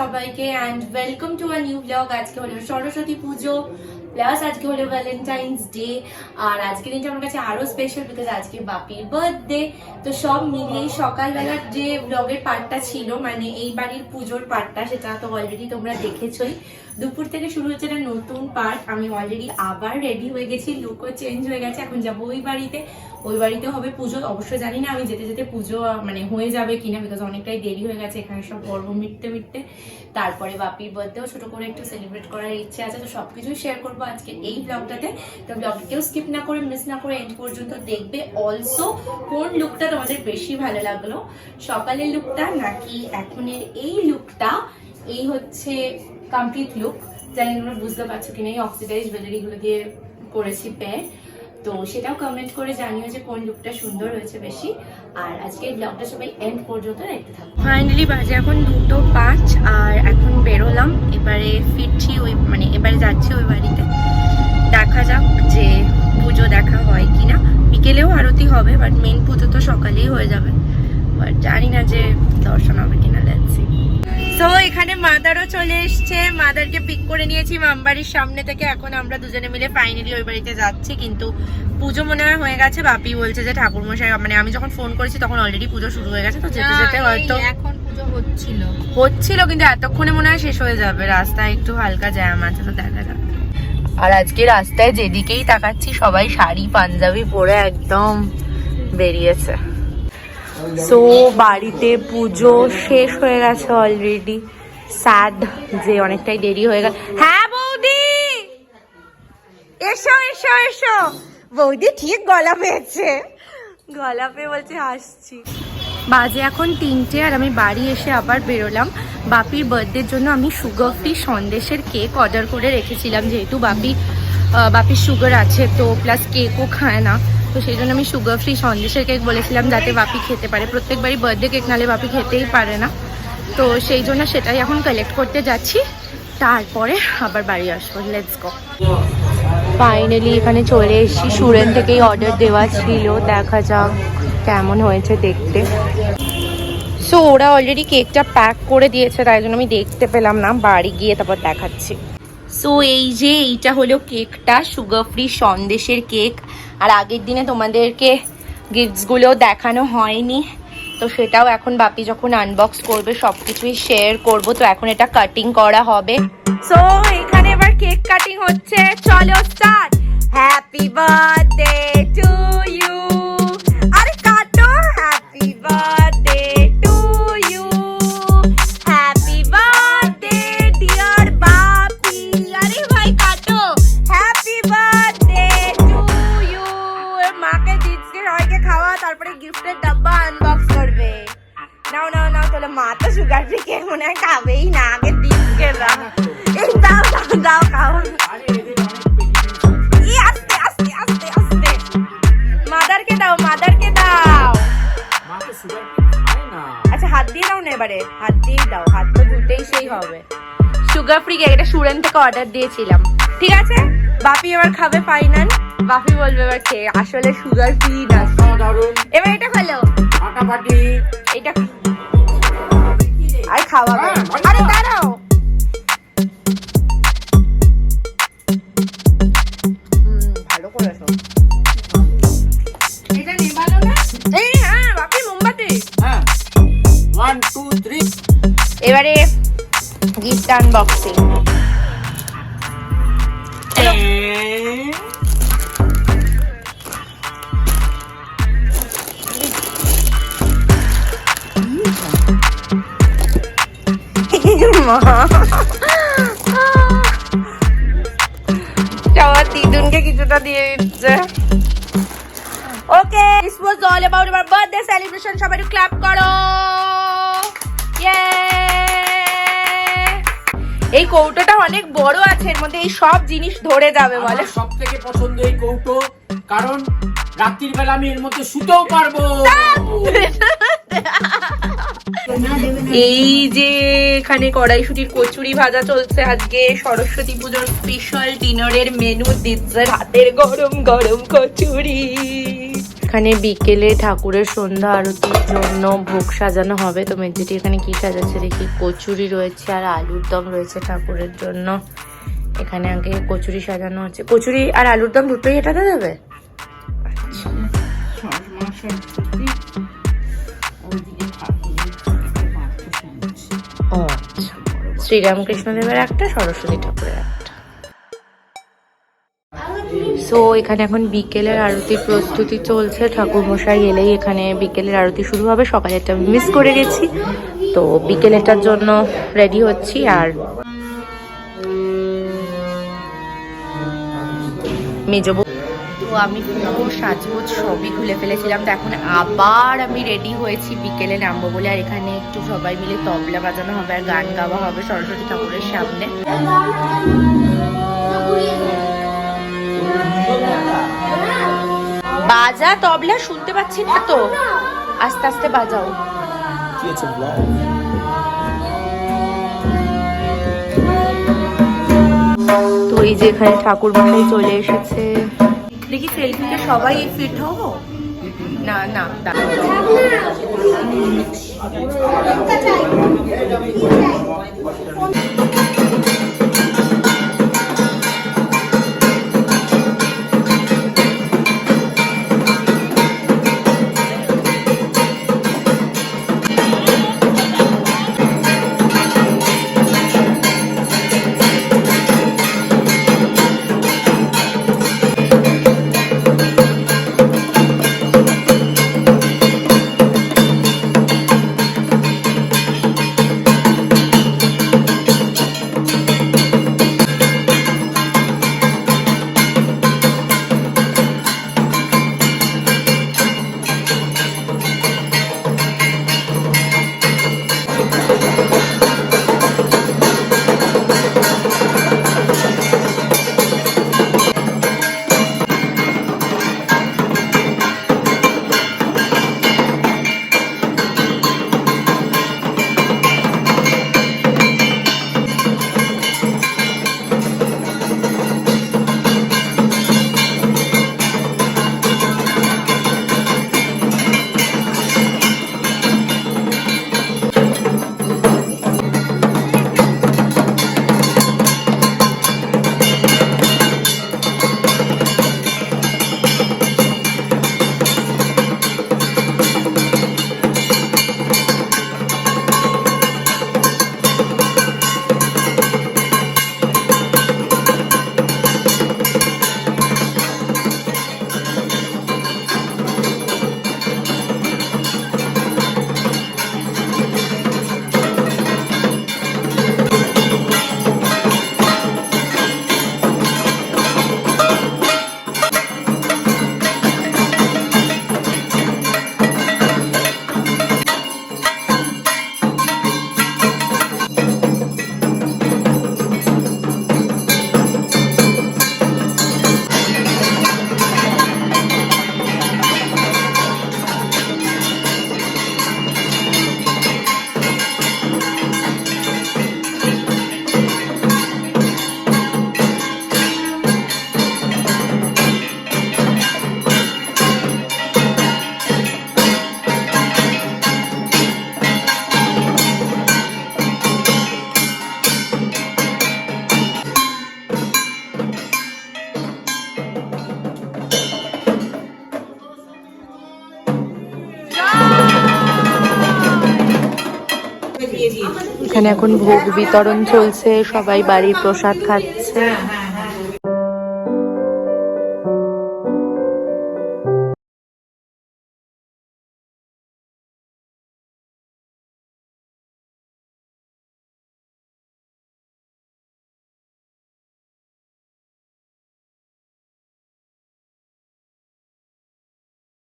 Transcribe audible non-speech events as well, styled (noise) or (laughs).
সবাইকে and welcome to our new blog আজকে হলো সরস্বতী পুজো প্লাস আজকে হলো ভ্যালেন্টাইন্স ডে আর আজকে দিনটা আমার কাছে আরও স্পেশাল বিকজ আজকে বাপির বার্থডে তো সব মিলিয়ে সকালবেলার যে ব্লগের পার্টটা ছিল মানে এই বাড়ির পুজোর পার্টটা সেটা তো অলরেডি তোমরা দেখেছোই। দুপুর থেকে শুরু হচ্ছে একটা নতুন পার্ট আমি অলরেডি আবার রেডি হয়ে গেছি লুকও চেঞ্জ হয়ে গেছে। এখন যাব ওই বাড়িতে। ওই বাড়িতে হবে পুজো। অবশ্য জানি না আমি যেতে যেতে পুজো মানে হয়ে যাবে কিনা বিকজ অনেকটাই দেরি হয়ে গেছে এখানে সব পর্ব মিটতে মিটতে। তারপরে বাপির বার্থডেও ছোটো করে একটু সেলিব্রেট করার ইচ্ছে আছে, তো সব কিছুই শেয়ার করব আজকে এই ব্লগটাতে তো ব্লগকেও স্কিপ না করে মিস না করে এন্ড পর্যন্ত দেখবে। অলসো কোন লুকটা তোমাদের বেশি ভালো লাগল? সকালের লুকটা নাকি এখনের এই লুকটা এই হচ্ছে কমপ্লিট লুক জানি তোমরা বুঝতে পারছ কিনা এই অক্সিডাইজ জুয়েলারিগুলো দিয়ে করেছি প্যার তো সেটাও কমেন্ট করে জানিও যে কোন লুকটা সুন্দর হয়েছে বেশি। আর আজকে এই ব্লগটা সবাই এন্ড পর্যন্ত দেখতে থাকো। ফাইনালি বাজে এখন দুটো পাঁচ, আর এখন বেরোলাম। এবারে ফিরছি ওই মানে এবারে যাচ্ছি ওই বাড়িতে। দেখা যাক যে পুজো দেখা হয় কিনা বিকেলেও আরতি হবে বাট মেন পুজো তো সকালেই হয়ে যাবে। বাট জানি না যে দর্শন হবে কিনা তো এখানে মাদারও চলে এসছে। মাদারকে পিক করে নিয়েছি মামবাড়ির সামনে থেকে। এখন আমরা দুজনে মিলে ফাইনালি ওই বাড়িতে যাচ্ছি। কিন্তু পুজো মনে হয় হয়ে গেছে। বাপি বলছে যে ঠাকুর মশাই মানে আমি যখন ফোন করেছি তখন অলরেডি পুজো শুরু হয়ে গেছে। তো যেতে যেতে হয়তো এখন পুজো হচ্ছিল। হচ্ছিল কিন্তু এতক্ষণে মনে হয় শেষ হয়ে যাবে। রাস্তায় একটু হালকা জ্যাম আছে তো দেখা যাক। আর আজকে রাস্তায় যেদিকেই তাকাচ্ছি সবাই শাড়ি পাঞ্জাবি পরে একদম বেরিয়েছে। সো বাড়িতে পুজো শেষ হয়ে গেছে অলরেডি স্যাড যে অনেকটাই দেরি হয়ে গেল। হ্যাঁ বৌদি! এসো এসো এসো। বৌদি ঠিক গলা পেয়েছে। গলা পেয়ে বলছে হাসছি বাজে এখন তিনটে আর আমি বাড়ি এসে আবার বেরোলাম। বাপির বার্থডের জন্য আমি সুগার ফ্রি সন্দেশের কেক অর্ডার করে রেখেছিলাম। যেহেতু বাপি বাপির সুগার আছে, তো প্লাস কেকও খায় না। তো সেই জন্য আমি সুগার ফ্রি সন্দেশের কেক বলেছিলাম যাতে বাপি খেতে পারে। প্রত্যেকবারই বার্থডে কেক নালে বাপি খেতেই পারে না। তো সেই জন্য সেটাই এখন কালেক্ট করতে যাচ্ছি। তারপরে আবার বাড়ি আসব। লেটস গো ফাইনালি এখানে চলে এসেছি। সুরেন থেকেই অর্ডার দেওয়া ছিল। দেখা যাক কেমন হয়েছে দেখতে। সো ওরা অলরেডি কেকটা প্যাক করে দিয়েছে, তাই জন্য আমি দেখতে পেলাম না। বাড়ি গিয়ে তারপর দেখাচ্ছি। সো এই যে এইটা হলো কেকটা সুগার ফ্রি সন্দেশের কেক। আর আগের দিনে তোমাদেরকে গিফটসগুলো দেখানো হয়নি। তো সেটাও এখন বাপি যখন আনবক্স করবে সব কিছুই শেয়ার করব। তো এখন এটা কাটিং করা হবে। সো এখানে এবার কেক কাটিং হচ্ছে। চলো স্টার্ট হ্যাপি বার্থডে টু মা তো সুগার ফ্রি কেক মনে হয় খাবেই না আগে দিচ্ছে দাও এই দাও দাও দাও খাও আস্তে আস্তে আস্তে আস্তে। মাদারকে দাও মাদারকে দাও। মাকে সুগার খায় না আচ্ছা হাত দিয়ে দাও না এবারে? হাত দিয়েই দাও হাত তো ধুতেই সেই হবে। সুগার ফ্রি কেক এটা সুরেন থেকে অর্ডার দিয়েছিলাম। ঠিক আছে? বাপি এবার খাবে ফাইনাল বাপি বলবে এবার খেয়ে আসলে সুগার ফ্রি না। এবার এটা হলো। এটা আর খাওয়া হ্যাঁ, ভালো আরে দাঁড়াও। ভালো করেছ। এটা নেবালো না? এই হ্যাঁ বাপি মোমবাতি। হ্যাঁ। ওয়ান টু থ্রি এবারে গিফট আনবক্সিং। (laughs) সবার দিদুনকে কিছুটা দিয়ে দিচ্ছে। Okay this was all about our birthday celebration সবাই একটু ক্ল্যাপ করো। Yay! এই কৌটোটা অনেক বড় আছে এর মধ্যে এই সব জিনিস ধরে যাবে বলে। সব থেকে পছন্দ এই কৌটো কারণ রাত্রির বেলা আমি এর মধ্যে শুতেও পারব। এই যে এখানে কড়াইশুটির কচুরি ভাজা চলছে আজকে সরস্বতী পুজোর স্পেশাল ডিনারের মেনু দিচ্ছে হাতের গরম গরম কচুরি। এখানে বিকেলে ঠাকুরের সন্ধ্যা আরতির জন্য ভোগ সাজানো হবে। তো মেদিটি এখানে কি সাজাচ্ছে দেখি? কচুরি রয়েছে আর আলুর দম রয়েছে ঠাকুরের জন্য। এখানে আগে কচুরি সাজানো হচ্ছে। কচুরি আর আলুর দম দুটোই এটাতে দেবে? ও শ্রীরামকৃষ্ণদেবের একটা, সরস্বতী ঠাকুরের একটা। সো এখানে এখন বিকেলের আরতির প্রস্তুতি চলছে। ঠাকুর মশাই এলেই এখানে বিকেলের আরতি শুরু হবে। সকালেরটা মিস করে গেছি। তো বিকেলেরটার জন্য রেডি হচ্ছি। আর মেজবো আমি পুরো সাজগোজ সবই খুলে ফেলেছিলাম। তো এখন আবার আমি রেডি হয়েছি বিকেলে নামবো বলে। আর এখানে একটু সবাই মিলে তবলা বাজানো হবে আর গান গাওয়া হবে সরস্বতী ঠাকুরের সামনে। বাজা তবলা শুনতে পাচ্ছি না তো? আস্তে আস্তে বাজাও। তো এই যে এখানে ঠাকুর মশাই চলে এসেছে। দেখি সেলফিতে সবাই ফিট হব না না দাঁড়াও। এখানে এখন ভোগ বিতরণ চলছে সবাই বাড়ির প্রসাদ খাচ্ছে।